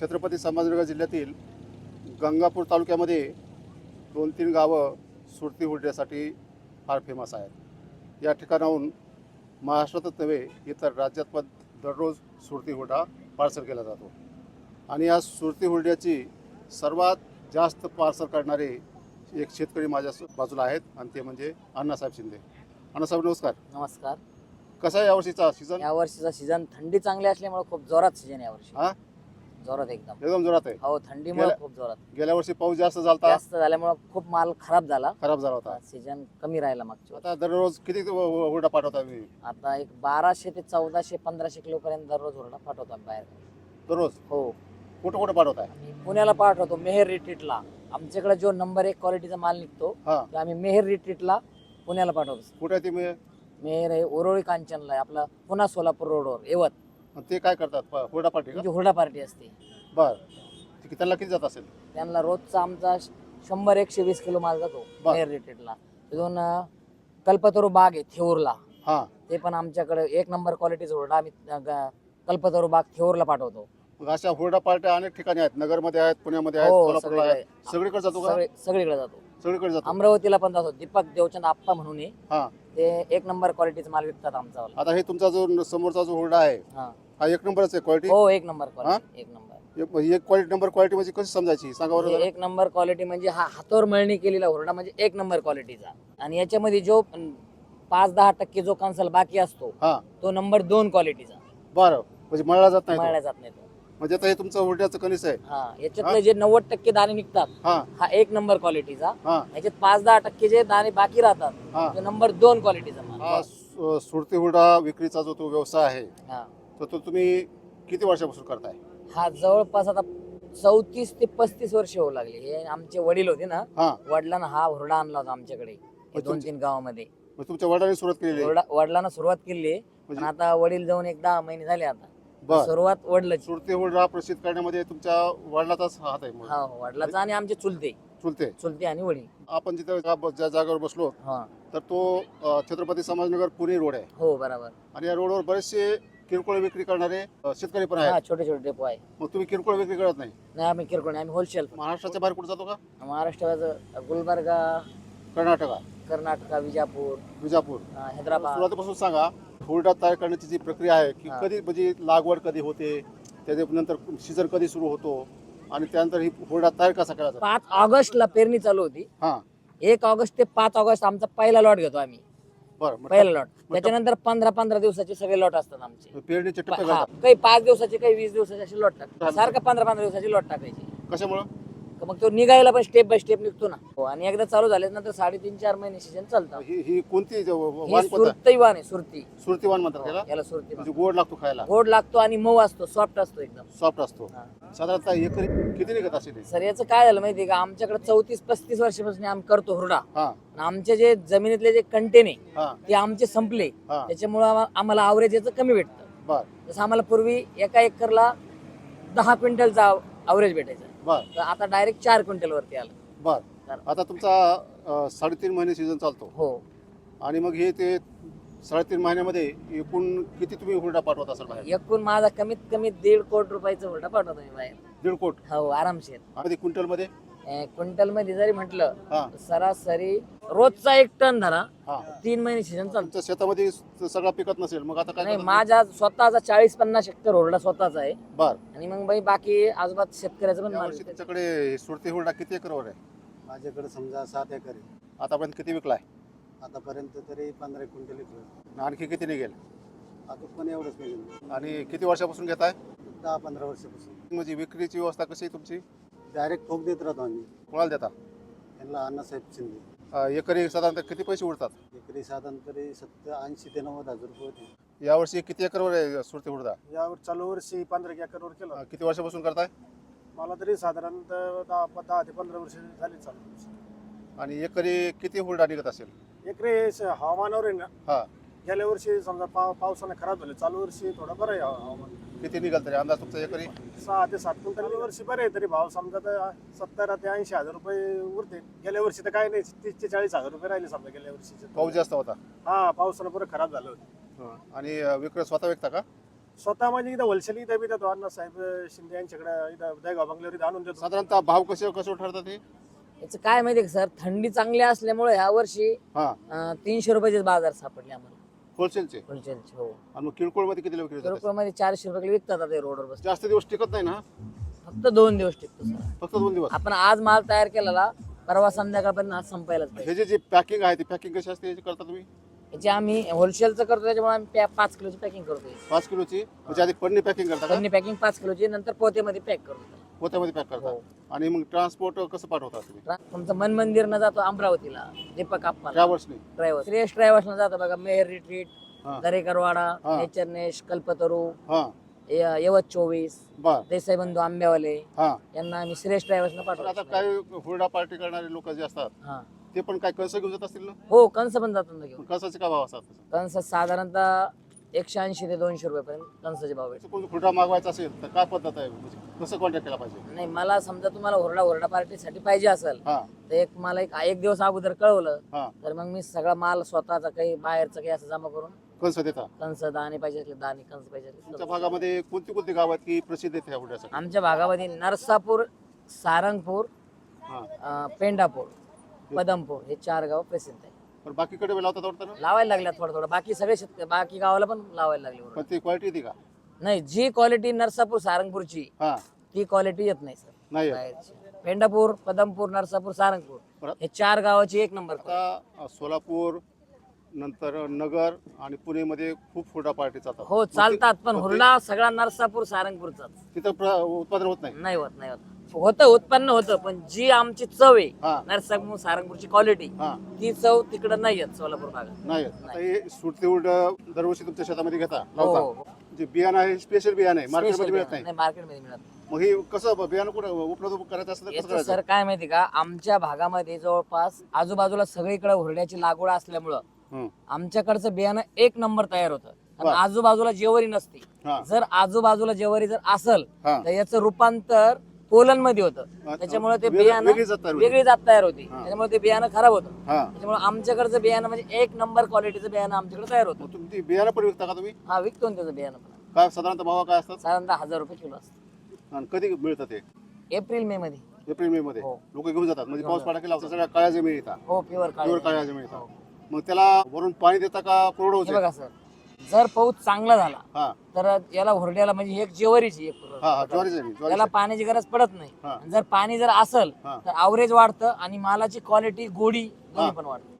छत्रपती संभाजीनगर जिल्ह्यातील गंगापूर तालुक्यामध्ये दोन तीन गावं सुरती हुरड्यासाठी फार फेमस आहेत. या ठिकाणाहून महाराष्ट्रातच नव्हे इतर राज्यात पण दररोज सुरती हुरडा पार्सल केला जातो. आणि या सुरती हुरड्याची सर्वात जास्त पार्सल करणारे एक शेतकरी माझ्या बाजूला आहेत आणि ते म्हणजे अण्णासाहेब शिंदे. अण्णासाहेब नमस्कार. नमस्कार. कसा आहे यावर्षीचा सीझन या वर्षीचा सीझन थंडी चांगली असल्यामुळे खूप जोरात सीझन या वर्षी हा जोरात एकदम. एकदम जोरात आहे. हो थंडीमुळे गेल्या- खूप जोरात. गेल्या वर्षी पाऊस जास्त झाला जास्त झाल्यामुळे खूप माल खराब झाला. खराब झाला होता. सीझन कमी राहिला मागच्या वर्षी. आता दररोज किती हुरडा पाठवता मी आता एक बाराशे ते चौदाशे पंधराशे किलो पर्यंत दररोज ओरडा पाठवतो आम्ही बाहेर. दररोज? हो. कुठं कुठं पाठवताय? आणि पुण्याला पाठवतो मेहेर रिट्रीटला आमच्याकडे जो नंबर एक क्वालिटीचा माल निघतो हा. तो आम्ही मेहेर रिट्रीटला पुण्याला पाठवतो. कुठे ते मी मेहेर आहे ओरोळी कांचनला आहे आपला पुन्हा सोलापूर रोडवर येवत. ते काय करतात? प- हुरडा का? म्हणजे हुरडा पार्टी असते. बर. ते त्यांना किती जात असेल? त्यांना रोजचा आमचा श- शंभर एकशे वीस किलो माल जातो बर. मेअर रिटेडला. तिथून अं, कल्पतरू बाग आहे थेऊरला. हा. ते पण आमच्याकडे एक नंबर क्वालिटीचं हुरडा आम्ही अं, ग- कल्पतरू बाग थेऊरला पाठवतो. मग अशा हुरडा पार्ट्या अनेक ठिकाणी आहेत. नगरमध्ये आहेत पुण्यामध्ये आहेत हो कोल्हापूरला सगळीकडे आहेत. सगळीकडे. जातो का? सगळे- सगळीकडे जातो. सगळीकडे जातो. अमरावतीला पण जातो. दीपक देवचंद आप्पा म्हणून आहे. हा. ते एक नंबर क्वालिटीचा माल विकतात आमचा. आता हे तुमचा जो न- समोरचा जो हुरडा आहे हा. हा एक नंबरच आहे क्वालिटी हो एक नंबर क्वालिटी एक नंबर. एक क्वालिटी नंबर क्वालिटी म्हणजे कशी समजायची? सांगा बरं जरा. एक नंबर क्वालिटी म्हणजे हा हातोर मळणी केलेला हुरडा म्हणजे एक नंबर क्वालिटीचा आणि याच्यामध्ये जो अं, पाच दहा टक्के जो कन्सल बाकी असतो हा. तो नंबर दोन क्वालिटीचा बरं. म्हणजे मळला जात नाही तो. मळला जात नाही तो. म्हणजे आता हे तुमचं हुरड्याचं कणीस आहे. हा याच्यातले जे नव्वद टक्के दाणे निघतात हा. हा एक नंबर क्वालिटीचा हा. याच्यात पाच दहा टक्के जे दाणे बाकी राहतात हा. तो नंबर दोन क्वालिटीचा माल. हा सु- सुरती हुरडा विक्रीचा जो तो व्यवसाय आहे हा. तर तो तुम्ही किती वर्षापासून करताय? हा जवळपास आता चौतीस ते पस्तीस वर्ष होऊ लागले. हे आमचे वडील होते ना हा. वडिलांना हा हुरडा आणला होता आमच्याकडे हे दोन तीन गावामध्ये. मग तुमच्या वडिलांनी सुरुवात केलेली? आहे हुरडा वडिलांना सुरुवात केली आहे पण म्हणजे आता वडील जाऊन एक दहा महिने झाले आता. बर. सुरुवात वडिलाची. सुरती हुरडा प्रसिद्ध करण्यामध्ये तुमच्या वडिलाचाच हात आहे मग. हा वडिलाचा आणि आमचे चुलते. चुलते. चुलते आणि वडील. आपण जिथे जा- ज्या जागेवर बसलो हा. तर तो अ, छत्रपती संभाजीनगर पुणे रोड आहे. हो बरोबर. आणि या रोडवर बरेचसे किरकोळ विक्री करणारे शेतकरी पण हा आहेत छोटे छोटे डेपो आहे. मग तुम्ही किरकोळ विक्री करत नाही? नाही आम्ही किरकोळ नाही, आम्ही होलसेल महाराष्ट्राच्या बाहेर कुठे जातो का? महाराष्ट्राचं गुलबर्गा कर्नाटका. कर्नाटका विजापूर विजापूर. अं, हैदराबाद. सुरुवातीपासून सांगा हुरडा तयार करण्याची जी प्रक्रिया आहे की हा. कधी म्हणजे लागवड कधी होते त्याच्यानंतर सीझन कधी सुरू होतो आणि त्यानंतर ही हुरडा तयार कसा करायचा? पाच ऑगस्टला पेरणी चालू होती. हा. एक ऑगस्ट ते पाच ऑगस्ट आमचा पहिला लॉट घेतो आम्ही. बरं मग पहिला लॉट त्याच्यानंतर पंधरा पंधरा दिवसाचे सगळे लॉट असतात आमचे. पेरणीचे टप्पे हा, काही पाच दिवसाचे काही वीस दिवसाचे असे लॉट टाकतात सारखं पंधरा पंधरा दिवसाचे लॉट टाकायचे. कशामुळं? का मग तो निघायला पण स्टेप बाय स्टेप निघतो ना. हो, आणि एकदा चालू झाले नंतर साडेतीन चार महिने सीजन चालतं. ही ही कोणती ज- ही सुरती वाण आहे सुरती. सुरती वाण म्हणतात त्याला? याला सुरती वाण. म्हणजे गोड लागतो खायला? गोड लागतो आणि मऊ असतो सॉफ्ट असतो एकदम. सॉफ्ट असतो. हा. साधारणतः एकरी किती निघत असेल हे? सर याचं काय झालं माहितीये का? आमच्याकडे चौतीस पस्तीस वर्षापासून आम्ही करतो हुरडा. हा. आणि आमचे जे जमिनीतले जे कंटेन आहे हा. ते आमचे संपले. हा. त्याच्यामुळं आम्हा- आम्हाला आवरेज याचं कमी भेटतं. बर. जसं आम्हाला पूर्वी एका एकरला दहा क्विंटलचा आवरेज भेटायचा. बर. तर आता डायरेक्ट चार क्विंटल वरती आलं. बर. आता तुमचा अ, साडेतीन महिने सीझन चालतो. हो. आणि मग हे ते साडेतीन महिन्यामध्ये एकूण किती तुम्ही हुरडा पाठवत असाल बाहेर? एकूण माझा कमीत कमी दीड कोटी रुपयाचा हुरडा पाठवतो मी बाहेर. दीड कोट? हो आरामशीर. आणि क्विंटलमध्ये? क्विंटलमध्ये जरी म्हटलं हा. सरासरी रोजचा एक टन धरा. हा. तीन महिने सीझन चालतो. तुमच्या शेतामध्ये सगळा पिकत नसेल मग आता काय नाही? माझा स्वतःचा चाळीस पन्नास हेक्टर हुरडा स्वतःचा आहे. बर. आणि मग बाई बाकी आजूबाज शेतकऱ्याचं पण माल यावर्षी विकतात. तुमच्याकडे सुरती हुरडा किती एकरवर आहे? माझ्याकडे समजा सात एकर आहे. आतापर्यंत किती विकलाय? आतापर्यंत तरी पंधरा क्विंटल विकलं. आणखी किती निघेल? आता पण एवढंच नाही आणि किती वर्षापासून घेताय? दहा पंधरा वर्षापासून. म्हणजे विक्रीची व्यवस्था कशी आहे तुमची? डायरेक्ट ठोक देत राहतो आम्ही. कोणाला देता? यांना अण्णासाहेब शिंदे. अ, एकरी साधारणतः किती पैसे उरतात एकरी साधारण तरी सत्तर ऐंशी ते नव्वद हजार रुपये होते. यावर्षी किती एकरवर आहे सुरती हुरडा यावर चालू वर्षी पंधरा एकरवर केलं. अ, किती वर्षापासून करताय? मला तरी साधारणतः दहा दहा ते पंधरा वर्ष झाली चालू. आणि एकरी किती हुरडा निघत असेल? एकरे स- हवामानावर आहे ना. हा. गेल्या वर्षी समजा पाव पावसानं खराब झालं चालू वर्षी थोडं बरं आहे हवा- हवामान. किती निघाल तरी अंदाज तुमचा एकरी? सहा ते सात क्विंटल वर्षी बरे आहे तरी भाव. समजा तर सत्तर ते ऐंशी हजार रुपये उरते. गेल्या वर्षी तर काय नाही तीस ते चाळीस हजार रुपये राहिले समजा गेल्या वर्षी. पाऊस जास्त होता. हा पावसानं बरं खराब झालं होतं. आणि अ, विक्रय स्वतः विकता का? स्वतः म्हणजे इथं होलसेल इथं बी देतो अण्णा साहेब शिंदे यांच्याकडे इथं दहेगाव बंगल्यावर इथं आणून देतो. साधारणतः भाव कसे कसं ठरतात हे? याचं काय माहिती का सर? थंडी चांगली असल्यामुळे ह्या वर्षी हा. तीनशे रुपयाचे बाजार सापडले आम्हाला. होलसेलचे? होलसेलचे हो. आणि मग किरकोळमध्ये किती विक्री जातात मध्ये चारशे रुपये विकतात आता रोडवर बस जास्त दिवस टिकत नाही ना? फक्त दोन दिवस टिकतो सर. फक्त दोन दिवस? आपण आज माल तयार केलेला परवा संध्याकाळपर्यंत आज संपायलाच पाहिजे हे जे जे पॅकिंग आहे ती पॅकिंग कशी असते? याची करता तुम्ही? याची आम्ही होलसेलचं करतो त्याच्यामुळे आम्ही पॅ- पाच किलोची पॅकिंग करतो पाच किलोची? म्हणजे आधी पन्नी पॅकिंग करता का? त्यांनी पॅकिंग पाच किलोची नंतर पोत्यामध्ये पॅक करतो पोत्यामध्ये पॅक करता. हो. आणि मग ट्रान्सपोर्ट कसं पाठवता तुम्ही? तुमचं मन मंदिर न जातो अमरावतीला दीपक आप्पा ट्रॅव्हल्सने ड्रायव्हर श्रेयस ट्रॅव्हल्स न जातो बघा मेहर रिट्रीट दरेकरवाडा हा. नेचरनेश कल्पतरू हा. य- यवत चोवीस बर. देसाई बंधू आंब्यावाले हा. यांना आम्ही श्रेष्ठ ट्रॅव्हल्सनं तर आता पाठवतो. काही हुरडा पार्टी करणारे लोक जे असतात हा. ते पण काय कसं घेऊन जात असतील ना? हो कंस पण जातो ना घेऊन. कसाचे काय भाव असतात? कंस साधारणतः एकशे ऐंशी ते दोनशे रुपयापर्यंत कंसाचे भाव आहेत कोणी हुरडा मागवायचा असेल तर काय पद्धत आहे? म्हणजे कसं कॉन्टॅक्ट केला पाहिजे? नाही मला समजा तुम्हाला ओरडा ओरडा पार्टीसाठी पाहिजे असेल हा. तर एक मला एक एक दिवस अगोदर कळवलं हा. तर मग मी सगळा माल स्वतःचा काही बाहेरचा काही असं जमा करून कसं देता? कंस दाणे पाहिजे असले दाणे कंस पाहिजे असले तुमच्या. भागामध्ये कोणती कोणती गाव आहेत की प्रसिद्ध आहेत ह्या हुरड्यासाठी? आमच्या भागामध्ये नरसापूर सारंगपूर हा. अं, पेंडापूर पदमपूर हे चार गाव प्रसिद्ध आहे पण बाकीकडे वेळ लावतात वाटतं ना? लावायला लागल्या थोडं थोडं. बाकी सगळे शेतकरी बाकी गावाला पण लावायला लागले पण बरोबर. ती क्वालिटी येते का? नाही जी क्वालिटी नरसापूर सारंगपूरची हा. ती क्वालिटी येत नाही सर. नाही येत. बाहेरची. पेंडापूर पदमपूर नरसापूर सारंगपूर. बरं. हे चार गावाची एक नंबर आता अ, सोलापूर नंतर नगर आणि पुणेमध्ये खूप हुरडा पार्टी चालतात. हो मग ते- चालतात पण मग ते- हुरडा सगळा नरसापूर सारंगपूरचाच. तिथं प्र- उत्पादन होत नाही? नाही होत नाही होत. होतं उत्पन्न होतं पण जी आमची चव आहे हा. नरसापूर सारंगपूरची क्वालिटी हा. ती चव तिकडं नाही येत सोलापूर भागात. नाही. आता हे सुटते हुरड दरवर्षी तुमच्या शेतामध्ये घेता हो लावता. हो जे बियाणं आहे स्पेशल बियाणं आहे मार्केटमध्ये मिळत नाही. मार्केटमध्ये मिळत नाही. मग हे कसं बियाणं कुठं उपलब्ध करायचं असतं तर कसं याचं करायचं? सर काय माहिती का आमच्या भागामध्ये जवळपास आजूबाजूला सगळीकडे हुरड्याची लागवड असल्यामुळं हं. आमच्याकडचं बियाणं एक नंबर तयार होतं. आणि बर. आजूबाजूला जेवरी नसते. हा. जर आजूबाजूला जेवरी जर असल हा. तर याचं रूपांतर पोलनमध्ये होतं त्याच्यामुळे ते बियाणं वेगळी जात तयार होते. हा. त्याच्यामुळे ते बियाणं खराब होतं. हा. त्याच्यामुळे आमच्याकडचं बियाणं म्हणजे एक नंबर क्वालिटीचं बियाणं आमच्याकडे तयार होतं. तुमची बियाणं पण विकता का तुम्ही? हा विकतो ना त्याचं बियाणं पण. काय साधारणतः भाव काय असतात? साधारणतः हजार रुपये किलो असतं. आणि कधी मिळतं ते? एप्रिल मे मध्ये. एप्रिल मे मध्ये. हो. लोक घेऊन जातात. म्हणजे पाऊस पडा की लावतात सगळ्या काळ्या जमिनी येतात हो प्युअर प्युअर काळे काळ्या जमिनी येतात मग त्याला वरून पाणी देता का? कोरडं हे होते बघा सर. जर पाऊस चांगला झाला तर याला हुरड्याला म्हणजे एक जेवरीची एक त्याला पाण्याची गरज पडत नाही. जर पाणी जर असेल. तर आवरेज वाढतं आणि मालाची क्वालिटी गोडी दोन्ही. पण वाढतं.